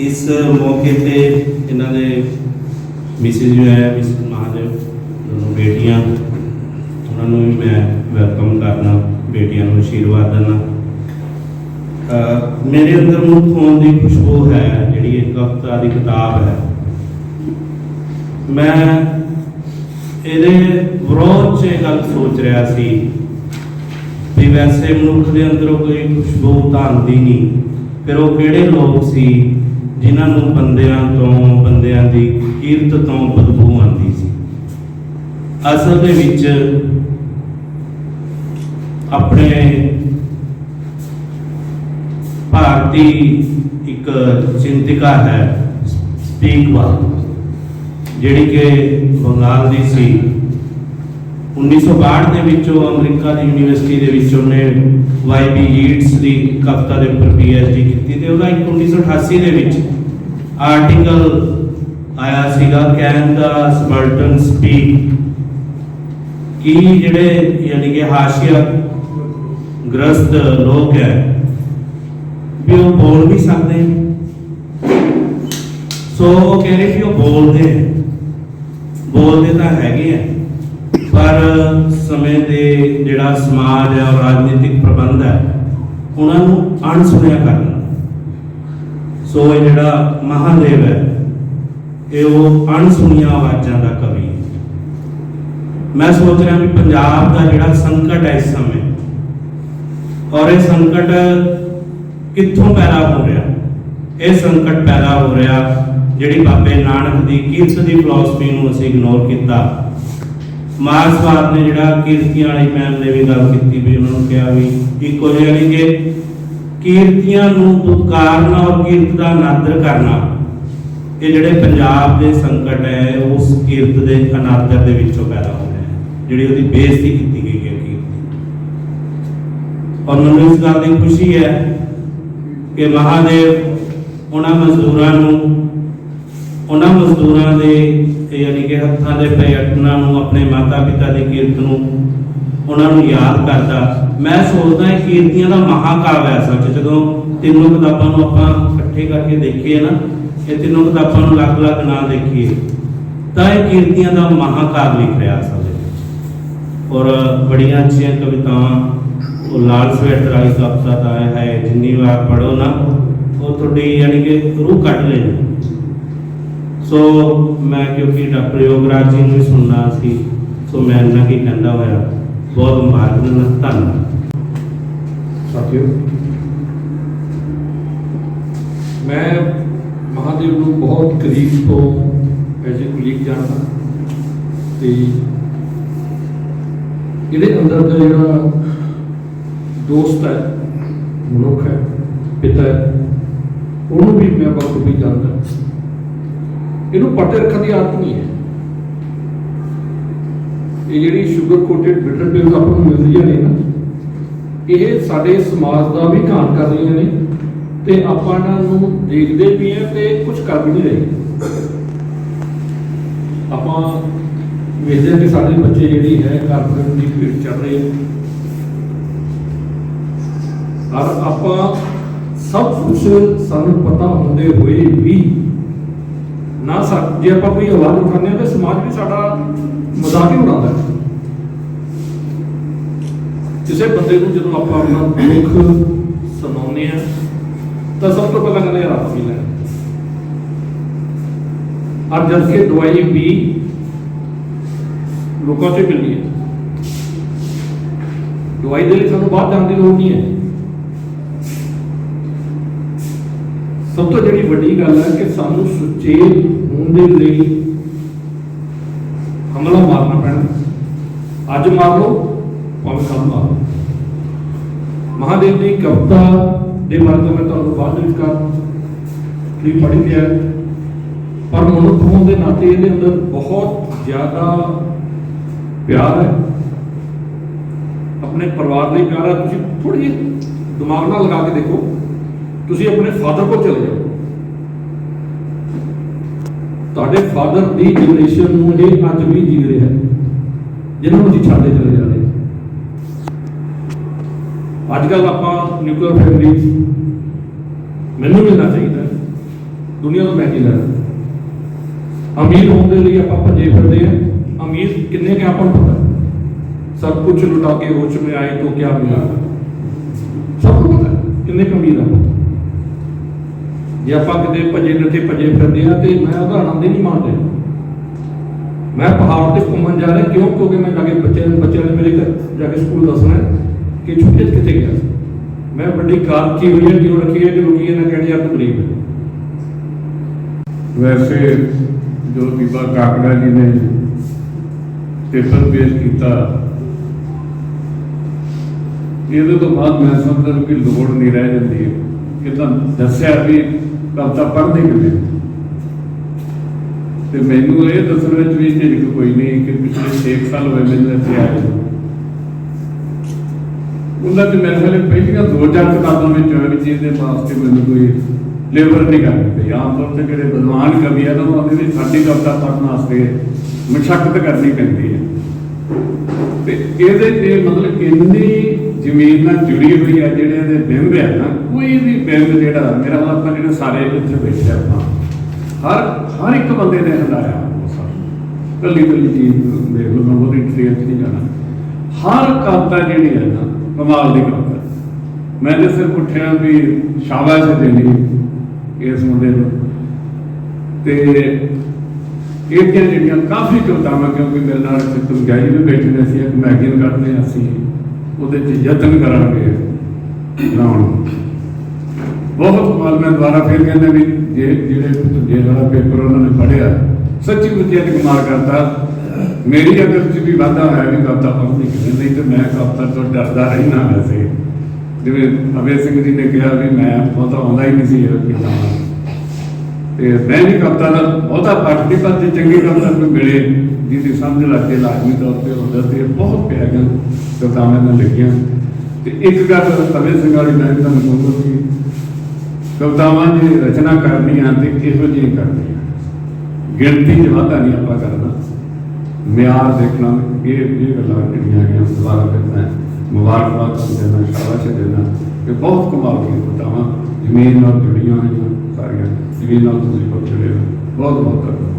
ਇਸ ਮੌਕੇ ਤੇ ਇਹਨਾਂ ਦੇ ਮਿਸਿਸ ਜੋ ਹੈ ਮਿਸ ਮਹਾਦੇਵ ਦੋਨੋਂ ਬੇਟੀਆਂ, ਉਹਨਾਂ ਨੂੰ ਵੀ ਮੈਂ ਵੈਲਕਮ ਕਰਨਾ ਬੇਟੀਆਂ ਨੂੰ ਆਸ਼ੀਰਵਾਦ ਦੇਣਾ ਮੇਰੇ ਅੰਦਰ ਮੁੱਖ ਹੋਣ ਦੀ ਖੁਸ਼ਬੂ ਹੈ, ਜਿਹੜੀ ਇੱਕ ਕਵਿਤਾ ਦੀ ਕਿਤਾਬ ਹੈ। ਮੈਂ ਇਹਦੇ ਵਿਰੋਧ 'ਚ ਇਹ ਗੱਲ ਸੋਚ ਰਿਹਾ ਸੀ ਵੀ ਵੈਸੇ ਮਨੁੱਖ ਦੇ ਅੰਦਰੋਂ ਕੋਈ ਖੁਸ਼ਬੂ ਤਾਂ ਆਉਂਦੀ ਨਹੀਂ, ਫਿਰ ਉਹ ਕਿਹੜੇ ਲੋਕ ਸੀ ਜਿਨ੍ਹਾਂ ਨੂੰ ਬੰਦਿਆਂ ਤੋਂ, ਬੰਦਿਆਂ ਦੀ ਕੀਰਤ ਤੋਂ ਬਦਬੂ ਆਉਂਦੀ ਸੀ। ਅਸਲ ਦੇ ਵਿੱਚ ਆਪਣੇ ਭਾਰਤੀ ਇੱਕ ਚਿੰਤਿਕਾ ਹੈ ਸਪੀਕਵਾਲ ਜਿਹੜੀ ਕਿ ਬੰਗਾਲ ਦੀ ਸੀ। 1962 ਦੇ ਵਿੱਚ ਉਹ ਅਮਰੀਕਾ ਦੀ ਯੂਨੀਵਰਸਿਟੀ ਦੇ ਵਿੱਚ ਉਹਨੇ ਵਾਈਬੀ ਯੀਟਸ ਦੀ ਕਵਿਤਾ ਦੇ ਉੱਪਰ ਪੀਐਚਡੀ ਕੀਤੀ ਤੇ ਉਹਦਾ ਇੱਕ 1988 ਦੇ ਵਿੱਚ ਆਰਟੀਕਲ ਆਇਆ ਸੀਗਾ ਕੈਨ ਦਾ ਸਬਲਟਨ ਸਪੀਕ ਕੀ ਜਿਹੜੇ ਯਾਨੀ ਕਿ ਹਾਸ਼ੀਆ ਗ੍ਰਸਤ ਲੋਕ ਹੈ ਵੀ ਉਹ ਬੋਲ ਵੀ ਸਕਦੇ ਸੋ ਉਹ ਕਹਿ ਰਹੇ ਕਿ ਉਹ ਬੋਲਦੇ ਬੋਲਦੇ ਤਾਂ ਹੈਗੇ ਆ। ਪਰ ਸਮੇਂ ਦੇ ਜਿਹੜਾ ਸਮਾਜ ਔਰ ਰਾਜਨੀਤਿਕ ਪ੍ਰਬੰਧ ਹੈ, ਉਹਨਾਂ ਨੂੰ ਅਣਸੁਣਿਆ ਕਰਨਾ ਸੋ ਇਹ ਜਿਹੜਾ ਮਹਾਦੇਵ ਹੈ, ਇਹ ਉਹ ਅਣਸੁਣੀਆਂ ਆਵਾਜ਼ਾਂ ਦਾ ਕਵੀ ਮੈਂ ਸੋਚ ਰਿਹਾ ਵੀ ਪੰਜਾਬ ਦਾ ਜਿਹੜਾ ਸੰਕਟ ਹੈ ਇਸ ਸਮੇਂ, ਔਰ ਇਹ ਸੰਕਟ ਕਿੱਥੋਂ ਪੈਦਾ ਹੋ ਰਿਹਾ? ਇਹ ਸੰਕਟ ਪੈਦਾ ਹੋ ਰਿਹਾ ਜਿਹੜੀ ਬਾਬੇ ਨਾਨਕ ਦੀ ਕੀਰਤ ਦੀ ਫਿਲਾਸਫੀ ਨੂੰ ਅਸੀਂ ਇਗਨੋਰ ਕੀਤਾ। ਮਾਰਕਸਵਾਦ ਨੇ ਜਿਹੜਾ ਕੀਰਤੀਆਂ ਵਾਲੀ ਮੈਮ ਨੇ ਵੀ ਗੱਲ ਕੀਤੀ ਵੀ ਉਹਨਾਂ ਨੂੰ ਕਿਹਾ ਵੀ ਇੱਕੋ ਜਿਹਾ ਨਹੀਂ ਕਿ ਕੀਰਤੀਆਂ ਨੂੰ ਪੁਕਾਰਨਾ ਔਰ ਕੀਰਤ ਦਾ ਅਨਾਦਰ ਕਰਨਾ, ਇਹ ਜਿਹੜੇ ਪੰਜਾਬ ਦੇ ਸੰਕਟ ਹੈ, ਉਸ ਕੀਰਤ ਦੇ ਅਨਾਦਰ ਦੇ ਵਿੱਚੋਂ ਪੈਦਾ ਹੋ ਹੈ, ਜਿਹੜੀ ਉਹਦੀ ਬੇਇੱਜ਼ਤੀ ਕੀਤੀ ਗਈ ਹੈ ਕੀਰਤ ਔਰ ਮੈਨੂੰ ਇਸ ਗੱਲ ਦੀ ਖੁਸ਼ੀ ਹੈ ਕਿ ਮਹਾਦੇਵ ਉਹਨਾਂ ਮਜ਼ਦੂਰਾਂ ਨੂੰ, ਉਹਨਾਂ ਮਜ਼ਦੂਰਾਂ ਦੇ ਯਾਨੀ ਕਿ ਹੱਥਾਂ ਦੇ ਪ੍ਰਯਤਨਾਂ ਨੂੰ, ਆਪਣੇ ਮਾਤਾ ਪਿਤਾ ਦੀ ਕਿਰਤ ਨੂੰ ਉਹਨਾਂ ਨੂੰ ਯਾਦ ਕਰਦਾ। ਮੈਂ ਸੋਚਦਾ ਇਹ ਕੀਰਤੀਆਂ ਦਾ ਮਹਾਕਾਵ ਹੈ ਅਸਲ ਜਦੋਂ ਤਿੰਨੋਂ ਕਿਤਾਬਾਂ ਨੂੰ ਆਪਾਂ ਇਕੱਠੇ ਕਰਕੇ ਦੇਖੀਏ ਨਾ, ਇਹ ਤਿੰਨੋਂ ਕਿਤਾਬਾਂ ਨੂੰ ਅਲੱਗ-ਅਲੱਗ ਨਾ ਦੇਖੀਏ, ਤਾਂ ਇਹ ਕੀਰਤੀਆਂ ਦਾ ਮਹਾਕਾਵ ਲਿਖ ਰਿਹਾ ਅਸਲ ਦੇ ਵਿੱਚ। ਔਰ ਬੜੀਆਂ ਅੱਛੀਆਂ ਕਵਿਤਾਵਾਂ, ਉਹ ਲਾਲ ਸਵੇਰ ਵਾਲੀ ਕਵਿਤਾ ਦਾ ਹੈ, ਜਿੰਨੀ ਵਾਰ ਪੜੋ ਨਾ, ਉਹ ਤੁਹਾਡੀ ਯਾਨੀ ਕਿ ਰੂਹ ਕੱਢ ਲੈਣੀ ਸੋ ਮੈਂ ਕਿਉਂਕਿ ਡਾਕਟਰ ਯੋਗਰਾਜ ਜੀ ਨੂੰ ਵੀ ਸੁਣਨਾ ਸੀ ਸੋ ਮੈਂ ਇਹਨਾਂ ਕੀ ਕਹਿੰਦਾ ਹੋਇਆ। ਬਹੁਤ ਮੁਬਾਰਕ ਨਾਲ ਧੰਨਵਾਦ। ਸਾਥੀਓ, ਮੈਂ ਮਹਾਦੇਵ ਨੂੰ ਬਹੁਤ ਕਰੀਬ ਤੋਂ ਐਜ਼ ਅ ਕੁਲੀਗ ਜਾਣਦਾ। ਤੇ ਇਹਦੇ ਅੰਦਰ ਦਾ ਜਿਹੜਾ ਦੋਸਤ ਹੈ, ਮਨੁੱਖ ਹੈ, ਪਿਤਾ ਹੈ, ਉਹਨੂੰ ਵੀ ਮੈਂ ਬਹੁਤ ਵੀ ਜਾਣਦਾ। ਇਹਨੂੰ ਪੱਟੇ ਰੱਖਣ ਦੀ ਆਦਤ ਨਹੀਂ ਹੈ। ਇਹ ਜਿਹੜੀ ਸ਼ੂਗਰ ਕੋਟਡ ਬਿਟਰ ਪਿਲਸ ਆਪਾਂ ਨੂੰ ਮਿਲਦੀਆਂ ਨੇ ਨਾ, ਇਹ ਸਾਡੇ ਸਮਾਜ ਦਾ ਵੀ ਘਾਣ ਕਰ ਰਹੀਆਂ ਨੇ ਤੇ ਆਪਾਂ ਇਹਨਾਂ ਨੂੰ ਦੇਖਦੇ ਵੀ ਆ ਤੇ ਕੁਝ ਕਰ ਵੀ ਨਹੀਂ ਰਹੇ। ਆਪਾਂ ਵੇਖਦੇ ਕਿ ਸਾਡੇ ਬੱਚੇ ਜਿਹੜੀ ਹੈ ਕਾਰਪੋਰੇਟ ਦੀ ਭੀੜ ਚੱਲ ਰਹੀ ਹੈ ਔਰ ਆਪਾਂ ਸਭ ਕੁਝ ਸਾਨੂੰ ਪਤਾ ਹੁੰਦੇ ਹੋਏ ਵੀ ਜੇ ਆਪਾਂ ਕੋਈ ਆਵਾਜ਼ ਉਠਾਉਂਦੇ ਹਾਂ ਤਾਂ ਸਮਾਜ ਵੀ ਸਾਡਾ ਮਜ਼ਾਕ ਹੀ ਉਡਾਉਂਦਾ ਹੈ। ਕਿਸੇ ਬੰਦੇ ਨੂੰ ਜਦੋਂ ਆਪਾਂ ਆਪਣਾ ਦੁੱਖ ਸੁਣਾਉਂਦੇ ਆ ਤਾਂ ਸਭ ਤੋਂ ਪਹਿਲਾਂ ਕਹਿੰਦੇ ਯਾਰ ਵੀ ਲੈ। ਔਰ ਜਦ ਕਿ ਦਵਾਈ ਵੀ ਲੋਕਾਂ ਤੋਂ ਹੀ ਮਿਲਦੀ ਹੈ। ਦਵਾਈ ਦੇ ਲਈ ਸਾਨੂੰ ਬਾਹਰ ਜਾਣ ਦੀ ਲੋੜ ਨਹੀਂ ਹੈ। ਸਭ ਤੋਂ ਜਿਹੜੀ ਵੱਡੀ ਗੱਲ ਹੈ ਕਿ ਸਾਨੂੰ ਸੁਚੇਤ ਹੋਣ ਦੇ ਲਈ ਹਮਲਾ ਮਾਰਨਾ ਪੈਣਾ। ਅੱਜ ਮਾਰ ਲਓ, ਭਾਵੇਂ ਕੱਲ੍ਹ ਮਾਰ ਲਓ। ਮਹਾਦੇਵ ਦੀ ਕਵਿਤਾ ਦੇ ਬਾਰੇ ਮੈਂ ਤੁਹਾਨੂੰ ਬਾਅਦ ਵਿੱਚ ਕਰ ਵੀ ਪੜ੍ਹ ਲਿਆ ਪਰ ਮਨੁੱਖ ਹੋਣ ਦੇ ਨਾਤੇ ਇਹਦੇ ਅੰਦਰ ਬਹੁਤ ਜ਼ਿਆਦਾ ਪਿਆਰ ਹੈ। ਆਪਣੇ ਪਰਿਵਾਰ ਲਈ ਪਿਆਰ ਹੈ। ਤੁਸੀਂ ਥੋੜੀ ਜਿਹੀ ਦਿਮਾਗ ਨਾਲ ਲਗਾ ਕੇ ਦੇਖੋ। ਤੁਸੀਂ ਆਪਣੇ ਫਾਦਰ ਕੋਲ ਚਲੇ ਜਾਓ। ਤੁਹਾਡੇ ਫਾਦਰ ਦੀ ਜਨਰੇਸ਼ਨ ਨੂੰ ਇਹ ਅੱਜ ਵੀ ਜੀ ਰਿਹਾ ਹੈ, ਜਿਹਨਾਂ ਨੂੰ ਅਸੀਂ ਛੱਡਦੇ ਚਲੇ ਜਾ ਅੱਜ ਕੱਲ ਆਪਾਂ ਨਿਊਕਲੀਅਰ ਫੈਮਿਲੀਜ਼ ਮੈਨੂੰ ਮਿਲਣਾ ਚਾਹੀਦਾ ਦੁਨੀਆ ਤੋਂ ਮੈਂ ਕੀ ਲੈਣਾ। ਅਮੀਰ ਹੋਣ ਦੇ ਲਈ ਆਪਾਂ ਭੱਜੇ ਫਿਰਦੇ ਆ ਅਮੀਰ ਕਿੰਨੇ ਕਿ ਆਪਾਂ ਨੂੰ ਸਭ ਕੁਝ ਲੁਟਾ ਕੇ ਹੋਚ ਮੇ ਆਏ ਤੋਂ ਕੀ ਮਿਲਾ ਸਭ ਨੂੰ ਕਿੰਨੇ ਕਮੀਰ ਆ ਜੇ ਆਪਾਂ ਕਿਤੇ ਭੱਜੇ ਨੱਠੇ ਭੱਜੇ ਫਿਰਦੇ ਆ ਤੇ ਮੈਂ ਉਹਦਾ ਆਨੰਦ ਨਹੀਂ ਮਾਣਦੇ। ਮੈਂ ਪਹਾੜ ਤੇ ਘੁੰਮਣ ਜਾ ਰਿਹਾ, ਕਿਉਂ? ਕਿਉਂਕਿ ਮੈਂ ਜਾ ਕੇ ਬੱਚਿਆਂ ਨੂੰ ਬੱਚਿਆਂ ਨੇ ਮੇਰੇ ਘਰ ਜਾ ਕੇ ਸਕੂਲ ਦੱਸਣਾ ਕਿ ਛੁੱਟੀ ਕਿੱਥੇ ਗਿਆ। ਮੈਂ ਵੱਡੀ ਕਾਰ ਕੀ ਹੋਈ ਹੈ, ਕਿਉਂ ਰੱਖੀ ਹੈ ਕਿ ਲੋਕੀ ਇਹ ਨਾ ਕਹਿਣ ਤੂੰ ਗਰੀਬ ਹੈ? ਵੈਸੇ ਜੋ ਬੀਬਾ ਕਾਕੜਾ ਜੀ ਨੇ ਪੇਪਰ ਪੇਸ਼ ਕੀਤਾ, ਇਹਦੇ ਤੋਂ ਬਾਅਦ ਮੈਂ ਸਮਝਦਾ ਕਿ ਲੋੜ ਨਹੀਂ ਰਹਿ ਜਾਂਦੀ ਕਿ ਤਾਂ ਦੱਸਿਆ ਵੀ ਕਵਿਤਾ ਪੜ੍ਹਨੀ ਕਿਵੇਂ ਤੇ ਮੈਨੂੰ ਇਹ ਦੱਸਣ ਵਿੱਚ ਵੀ ਝਿਜਕ ਕੋਈ ਨਹੀਂ ਕਿ ਪਿਛਲੇ 6 ਸਾਲ ਹੋਏ ਮੈਨੂੰ ਇੱਥੇ ਆਏ ਉਹਨਾਂ ਤੇ ਮੇਰੇ ਖਿਆਲ ਪਹਿਲੀਆਂ ਦੋ ਚਾਰ ਕਿਤਾਬਾਂ ਵਿੱਚ ਹੋਇਆ ਵੀ ਜਿਹਦੇ ਵਾਸਤੇ ਮੈਨੂੰ ਕੋਈ ਲੇਬਰ ਨਹੀਂ ਕਰਨੀ ਪਈ। ਆਮ ਤੌਰ ਤੇ ਜਿਹੜੇ ਬਲਵਾਨ ਕਵੀ ਆ ਨਾ ਉਹਦੇ ਵਿੱਚ ਸਾਡੀ ਕਵਿਤਾ ਪੜ੍ਹਨ ਵਾਸਤੇ ਮਸ਼ਕਤ ਕਰਨੀ ਪੈਂਦੀ ਹੈ। ਤੇ ਇਹਦੇ ਤੇ ਮਤਲਬ ਇੰਨੀ ਜ਼ਮੀਨ ਨਾਲ ਜੁੜੀ ਹੋਈ ਹੈ ਜਿਹੜੇ ਇਹਦੇ ਬਿੰਬ ਹੈ ਨਾ, ਕੋਈ ਵੀ ਬਿੰਬ ਜਿਹੜਾ, ਮੇਰਾ ਮਤਲਬ ਆਪਾਂ ਜਿਹੜੇ ਸਾਰੇ ਇੱਥੇ ਬੈਠੇ ਆਪਾਂ, ਹਰ ਹਰ ਇੱਕ ਬੰਦੇ ਨੇ ਹੰਡਾਇਆ ਕੱਲੀ ਕੱਲੀ ਚੀਜ਼ ਦੇਖ ਲਓ ਮੈਂ ਉਹਦੀ ਡਿਟੇਲ ਚ ਨਹੀਂ ਜਾਣਾ। ਹਰ ਕਵਿਤਾ ਜਿਹੜੀ ਹੈ ਨਾ, ਕਮਾਲ ਦੀ ਕਵਿਤਾ ਮੈਂ ਤੇ ਸਿਰਫ ਉੱਠਿਆ ਵੀ ਸ਼ਾਬਾਸ਼ ਦੇਣੀ ਇਸ ਮੁੰਡੇ ਨੂੰ। ਤੇ ਇਹ ਜਿਹੜੀਆਂ ਕਾਫੀ ਕਵਿਤਾਵਾਂ ਕਿਉਂਕਿ ਮੇਰੇ ਨਾਲ ਇੱਥੇ ਗਾਈ ਵੀ ਬੈਠੇ ਨੇ ਸੀ, ਇੱਕ ਮੈਗਜ਼ੀਨ ਕੱਢਦੇ ਅਸੀਂ। ਉਹਦੇ 'ਚ ਯਤਨ ਕਰਾਂਗੇ ਬਣਾਉਣ। ਬਹੁਤ ਕਮਾਲ ਮੈਂ ਦੁਬਾਰਾ ਫਿਰ ਕਹਿੰਦਾ ਵੀ ਜੇ ਜਿਹੜੇ ਜੇ ਵਾਲਾ ਪੇਪਰ ਉਹਨਾਂ ਨੇ ਪੜ੍ਹਿਆ, ਸੱਚੀ ਮੁੱਚੀ ਤੇ ਕਮਾਲ ਕਰਤਾ। ਮੇਰੀ ਅਗਰ ਚ ਵੀ ਵਾਧਾ ਹੋਇਆ ਵੀ ਕਵਿਤਾ ਪੜ੍ਹਨੀ ਕਿਵੇਂ ਨਹੀਂ ਤੇ ਮੈਂ ਕਵਿਤਾ ਤੋਂ ਡਰਦਾ ਰਹਿਣਾ ਵੈਸੇ। ਜਿਵੇਂ ਅਵੇ ਸਿੰਘ ਜੀ ਨੇ ਕਿਹਾ ਵੀ ਮੈਂ ਬਹੁਤਾ ਆਉਂਦਾ ਹੀ ਨਹੀਂ ਸੀ ਇਹ ਕਿਤਾਬਾਂ ਤੇ। ਮੈਂ ਵੀ ਕਵਿਤਾ ਦਾ ਬਹੁਤਾ ਪੜ੍ਹ ਪਰ ਜੇ ਚੰਗੀ ਕਵਿਤਾ ਕੋਈ ਮਿਲੇ। ਜਿਹਦੀ ਸਮਝ ਲੱਗੇ ਲਾਜ਼ਮੀ ਤੌਰ ਤੇ ਉਹ ਦੱਸਦੇ ਬਹੁਤ ਪਿਆਰੀਆਂ ਕਵਿਤਾਵਾਂ ਨਾਲ ਲਿਖੀਆਂ। ਤੇ ਇੱਕ ਗੱਲ ਅਵੇ ਸਿੰਘ ਵਾਲੀ ਮੈਂ ਤੁਹਾਨੂੰ ਕਹੂੰਗਾ ਕਿ ਕਵਿਤਾਵਾਂ ਦੀ ਰਚਨਾ ਕਰਨੀ ਆ ਤੇ ਕਿਹੋ ਜਿਹੀ ਕਰਨੀ ਆ ਗਿਣਤੀ ਚ ਵਾਧਾ ਨਹੀਂ ਆਪਾਂ ਕਰਨਾ। ਮਿਆਰ ਦੇਖਣਾ, ਇਹ ਇਹ ਗੱਲਾਂ ਜਿਹੜੀਆਂ ਹੈਗੀਆਂ, ਦੁਬਾਰਾ ਕਰਨਾ ਮੁਬਾਰਕਬਾਦ ਤੁਹਾਨੂੰ ਦੇਣਾ, ਸ਼ਾਬਾਸ਼ ਦੇਣਾ। ਇਹ ਬਹੁਤ ਕਮਾਲ ਦੀਆਂ ਕਵਿਤਾਵਾਂ ਜ਼ਮੀਨ ਨਾਲ ਜੁੜੀਆਂ ਹੋਈਆਂ ਸਾਰੀਆਂ। ਜ਼ਮੀਨ ਨਾਲ ਤੁਸੀਂ ਪਕੜੇ ਹੋ। ਬਹੁਤ ਬਹੁਤ ਧੰਨਵਾਦ।